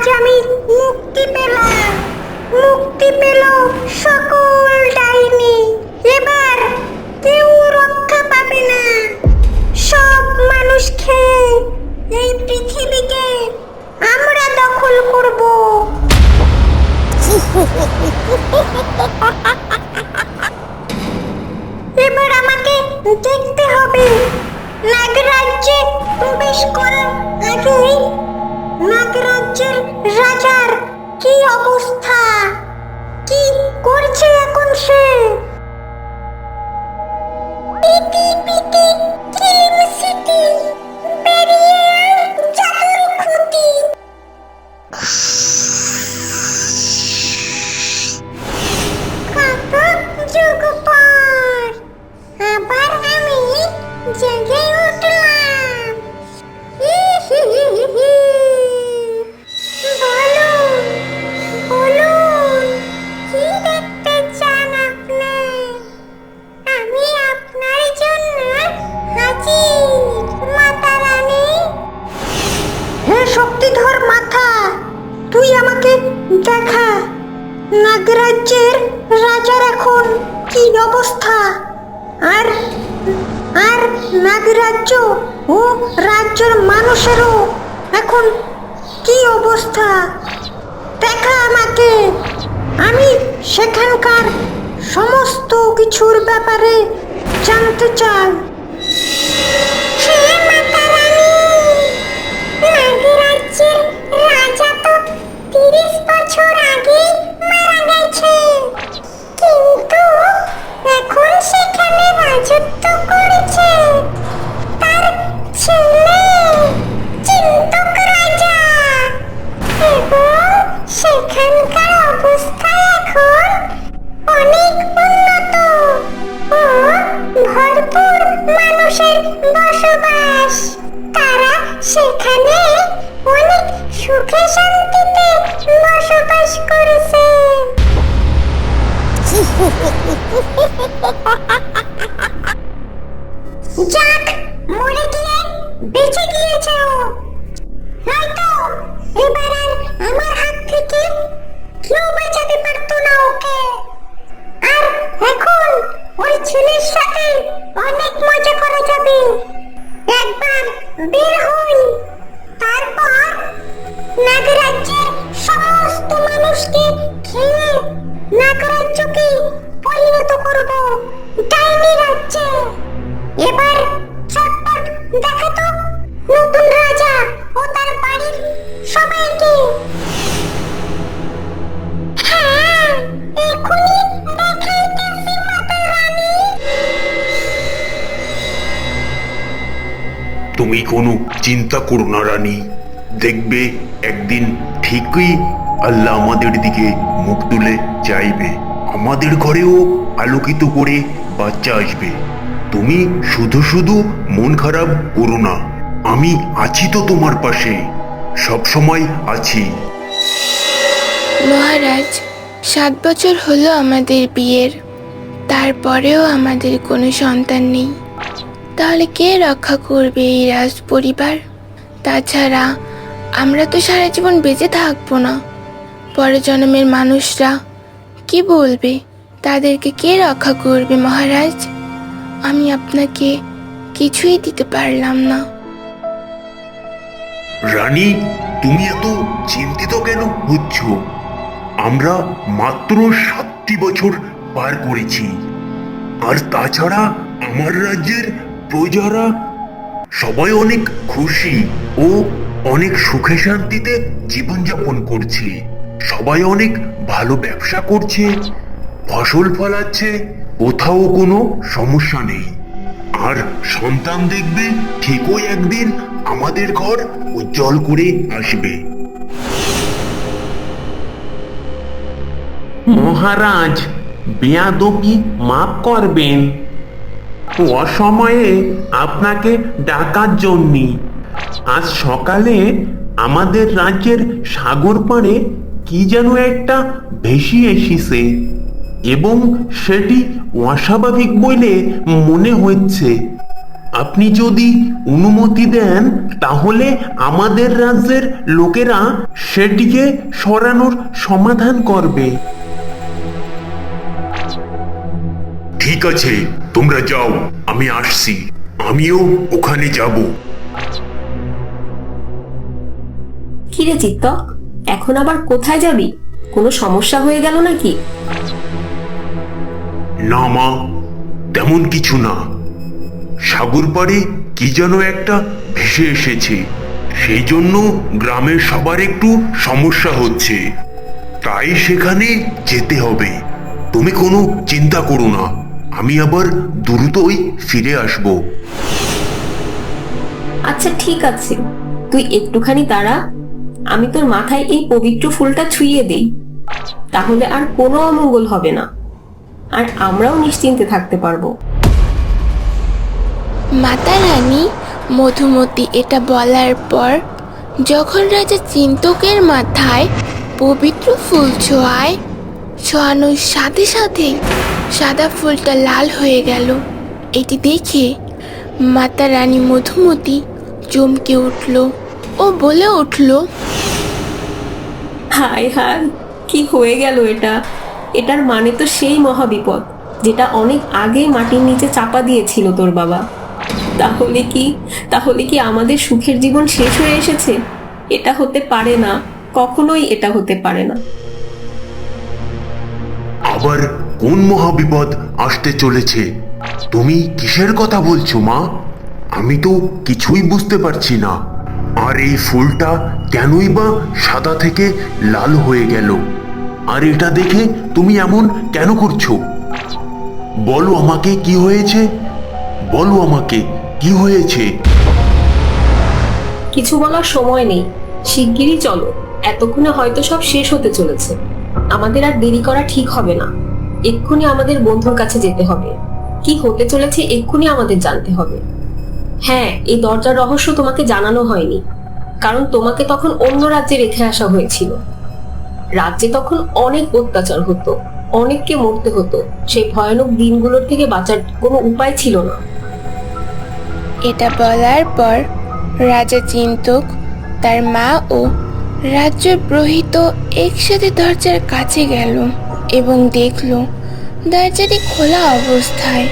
আজ আমি মুক্তি পেলাম, মুক্তি পেল সকল ডাইনি। এবার কেউ রক্ষা পাবে না। সব মানুষ খেয়ে এই পৃথিবীকে আমরা দখল করব। এবার আমাকে দেখতে হবে। নাগরাজ্যে প্রবেশ করার আগেই নাগরাজ্যের রাজার কি অবস্থা? কি করছে এখন সে? পিটি পিটি ক্রিম সিটি। অবস্থা? আর আর নাগরাজ্য ও রাজ্যের মানুষেরও এখন কি অবস্থা? দেখা আমাকে। আমি সেখানকার সমস্ত কিছুর ব্যাপারে জানতে চাই। সেখানে যাক, মরে গিয়ে বেঁচে গিয়েছে ও। এবার আর আমার হাত থেকে কেউ বাঁচাতে পারতো না ওকে। আর এখন ওই ছেলের সাথে অনেক মজা করা যাবে। একবার বের হই। তারপর নাগরাজ্যের সমস্ত মানুষকে খেয়ে নাগরাজ্যকে তুমি কোনো চিন্তা করো না, রানী। দেখবে একদিন ঠিকই আল্লাহ আমাদের দিকে মুখ তুলে চাইবে। আমাদের ঘরেও আলোকিত করে বাচ্চা আসবে। তুমি শুধু শুধু মন খারাপ করো না। আমি আছি তো তোমার পাশে। সব সময় আছি। মহারাজ, সাত বছর হলো আমাদের বিয়ের। তারপরেও আমাদের কোনো সন্তান নেই। তাহলে কে রক্ষা করবে এই রাজ পরিবার তাছাড়া আমরা তো সারা জীবন বেঁচে থাকব না। পরের জন্মের মানুষরা কি বলবে? তাদেরকে কে রক্ষা করবে মহারাজ? আমি আপনাকে কিছুই দিতে পারলাম না। রানী, তুমি এত চিন্তিত কেন হচ্ছ? আমরা মাত্র সাতটি বছর পার করেছি। আর তাছাড়া আমার রাজ্যের প্রজারা সবাই অনেক খুশি ও অনেক সুখে শান্তিতে জীবনযাপন করছে, সবাই অনেক ভালো ব্যবসা করছে, ফসল ফলাচ্ছে, কোথাও কোনো সমস্যা নেই। আর সন্তান দেখবে ঠিকই একদিন আমাদের ঘর উজ্জ্বল করে আসবে। মহারাজ, বেয়াদবি মাফ করবেন। অসময়ে আপনাকে ডাকার জন্যে। আজ সকালে আমাদের রাজ্যের সাগর পাড়ে কি যেন একটা ভেসি এসেছে এবং সেটি অস্বাভাবিক বলে মনে হচ্ছে। আপনি যদি অনুমতি দেন, তাহলে আমাদের রাজ্যের লোকেরা সেটিকে সরানোর সমাধান করবে। ঠিক আছে তোমরা যাও আমি আসছি। আমিও ওখানে যাব। কিরে চিত্তক? এখন আবার কোথায় যাবি? কোনো সমস্যা হয়ে গেল নাকি? না মা তেমন কিছু না। সাগর পাড়ে কি যেন একটা ভেসে এসেছে। সেই জন্য গ্রামের সবার একটু সমস্যা হচ্ছে। তাই সেখানে যেতে হবে। তুমি কোনো চিন্তা করো না। আমি আবার দ্রুতই ফিরে আসব। আচ্ছা ঠিক আছে। তুই একটুখানি দাঁড়া। আমি তোর মাথায় এই পবিত্র ফুলটা ছুঁয়ে দেই। তাহলে আর কোনো অমঙ্গল হবে না। আর আমরাও নিশ্চিন্তে থাকতে পারব। মাতা রানী মধুমতি এটা বলার পর যখন রাজা চিন্তকের মাথায় পবিত্র ফুল ছোঁয়ায় ছোঁয়ানোর সাথে সাথেই সাদা ফুলটা লাল হয়ে গেল। এটি দেখে মাতা রানী মধুমতি চমকে উঠল ও বলে উঠল হায় হায় কি হয়ে গেল এটা? এটার মানে তো সেই মহাবিপদ যেটা অনেক আগে মাটির নিচে চাপা দিয়েছিল তোর বাবা। তাহলে কি তাহলে কি আমাদের সুখের জীবন শেষ হয়ে এসেছে? এটা হতে পারে না কখনোই এটা হতে পারে না। আবার কোন মহাবিপদ আসতে চলেছে? তুমি কিসের কথা বলছো, মা? আমি তো কিছুই বুঝতে পারছি না। আর এই ফুলটা কেনই বা সাদা থেকে লাল হয়ে গেল? আর এটা দেখে তুমি এমন কেন করছ? বলো আমাকে কি হয়েছে? বলো আমাকে কি হয়েছে? কিছু বলার সময় নেই। শিগগিরই চলো। এতক্ষণে হয়তো সব শেষ হতে চলেছে। আমাদের আর দেরি করা ঠিক হবে না। এক্ষুনি আমাদের বন্ধুর কাছে যেতে হবে। কি হতে চলেছে এক্ষুনি আমাদের জানতে হবে। হ্যাঁ এই দরজার রহস্য তোমাকে জানানো হয়নি, কারণ তোমাকে তখন অন্য রাজ্যে রেখে আসা হয়েছিল। রাজ্যে তখন অনেক অত্যাচার হতো, অনেককে মরতে হতো, সেই ভয়ানক দিনগুলোর থেকে বাঁচার কোনো উপায় ছিল না। এটা বলার পর রাজা চিন্তক তার মা ও রাজ্যের প্রহিত একসাথে দরজার কাছে গেল। এবং দেখল দরজাটি খোলা অবস্থায়।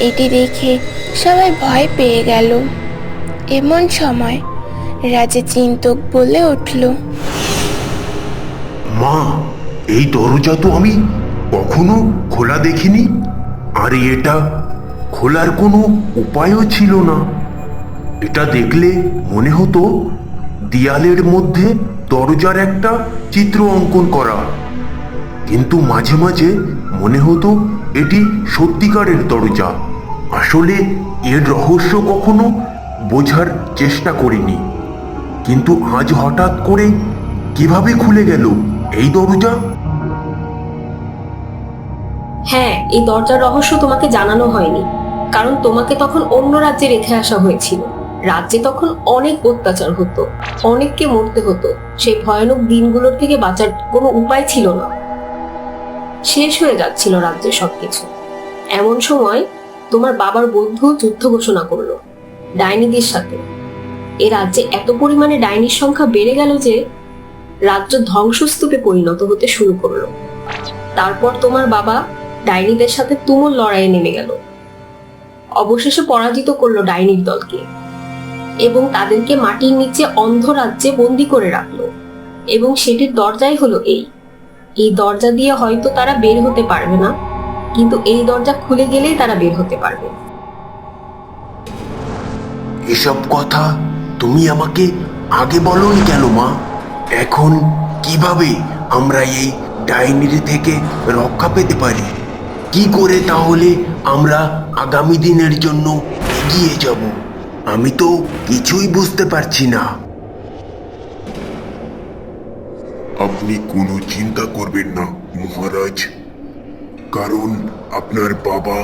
এটি দেখে সবাই ভয় পেয়ে গেল। এমন সময় রাজা চিন্তক বলে উঠল, মা, এই দরজা তো আমি কখনো খোলা দেখিনি। আর, এটা খোলার কোনো উপায়ও ছিল না। এটা দেখলে মনে হতো, দেয়ালের মধ্যে দরজার একটা চিত্র অঙ্কন করা। কিন্তু মাঝে মাঝে মনে হতো এটি সত্যিকারের দরজা। আসলে এর রহস্য কখনো বোঝার চেষ্টা করিনি। কিন্তু আজ হঠাৎ করে কীভাবে খুলে গেল এই দরজা? হ্যাঁ এই দরজার রহস্য তোমাকে জানানো হয়নি, কারণ তোমাকে তখন অন্য রাজ্যে রেখে আসা হয়েছিল। রাজ্যে তখন অনেক অত্যাচার হতো, অনেককে মরতে হতো। সেই ভয়ানক দিনগুলোর থেকে বাঁচার কোনো উপায় ছিল না। শেষ হয়ে যাচ্ছিল রাজ্যের সবকিছু। এমন সময় তোমার বাবার বন্ধু যুদ্ধ ঘোষণা করল, ডাইনিদের সাথে। এ রাজ্যে এত পরিমাণে ডাইনির সংখ্যা বেড়ে গেল যে রাজ্য ধ্বংসস্তূপে পরিণত হতে শুরু করল। তারপর তোমার বাবা ডাইনিদের সাথে তুমুল লড়াইয়ে নেমে গেল। অবশেষে পরাজিত করল ডাইনির দলকে এবং তাদেরকে মাটির নিচে অন্ধ রাজ্যে বন্দি করে রাখল এবং সেটির দরজাই হলো এই। এই দরজা দিয়ে হয়তো তারা বের হতে পারবে না, কিন্তু এই দরজা খুলে গেলেই তারা বের হতে পারবে। এসব কথা তুমি আমাকে আগে বলনি কেন, মা? এখন কীভাবে আমরা এই ডাইনির থেকে রক্ষা পেতে পারি? কি করে তাহলে আমরা আগামী দিনের জন্য এগিয়ে যাব? আমি তো কিছুই বুঝতে পারছি না। আপনি কোনো চিন্তা করবেন না, মহারাজ। কারণ আপনার বাবা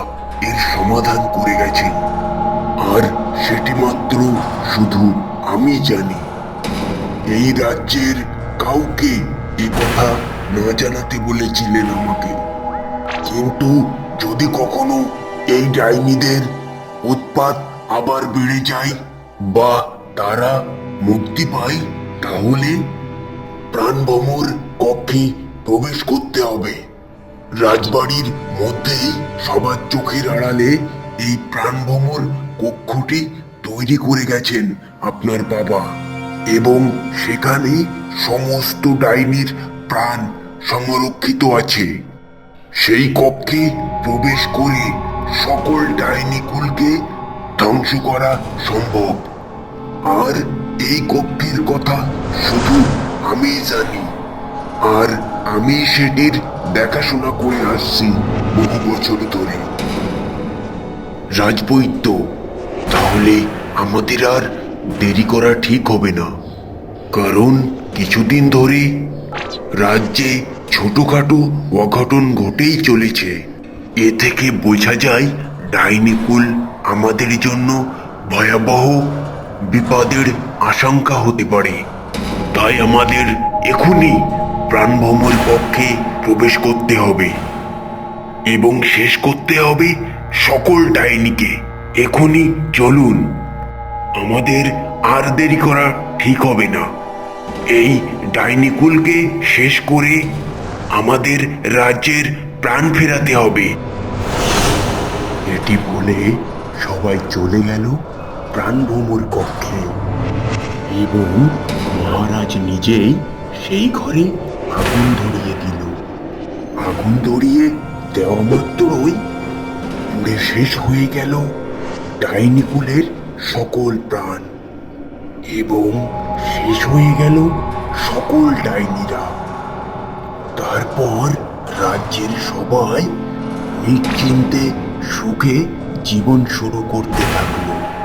এর সমাধান করে গেছেন। আর সেটি মাত্র শুধু আমি জানি। এই রাজ্যের কাউকে এ কথা না জানাতে বলেছিলেন আমাকে। কিন্তু যদি কখনো এই ডাইনিদের উৎপাত আবার বেড়ে যায় বা তারা মুক্তি পায়, তাহলে প্রাণভমর কক্ষে প্রবেশ করতে হবে। রাজবাড়ির মধ্যেই সবার চোখের আড়ালে এই প্রাণভমর কক্ষটি তৈরি করে গেছেন আপনার বাবা এবং সেখানে সমস্ত ডাইনির প্রাণ সংরক্ষিত আছে। সেই কক্ষে প্রবেশ করে সকল ডাইনি ডাইনিকুলকে ধ্বংস করা সম্ভব। আর এই কক্ষের কথা শুধু আমি জানি। আর আমি সেটির দেখাশোনা করে আসছি বহু বছর ধরে। রাজবৈদ্য, তাহলে আমাদের আর দেরি করা ঠিক হবে না। কারণ কিছুদিন ধরে রাজ্যে ছোটখাটো অঘটন ঘটেই চলেছে। এ থেকে বোঝা যায় ডাইনিকুল আমাদের জন্য ভয়াবহ বিপদের আশঙ্কা হতে পারে। তাই আমাদের এখনই প্রাণভ্রমর পক্ষে প্রবেশ করতে হবে এবং শেষ করতে হবে সকল ডাইনিকে। এখনই চলুন। আমাদের আর দেরি করা ঠিক হবে না। এই ডাইনিকুলকে শেষ করে আমাদের রাজ্যের প্রাণ ফেরাতে হবে। এটি বলে সবাই চলে গেল প্রাণভ্রমর কক্ষে। এবং মহারাজ নিজেই সেই ঘরে আগুন ধরিয়ে দিল। আগুন ধরিয়ে দেওয়া মাত্রই পুড়ে শেষ হয়ে গেল ডাইনিকুলের সকল প্রাণ। এবং শেষ হয়ে গেল সকল ডাইনিরা। তারপর রাজ্যের সবাই নিশ্চিন্তে সুখে জীবন শুরু করতে থাকল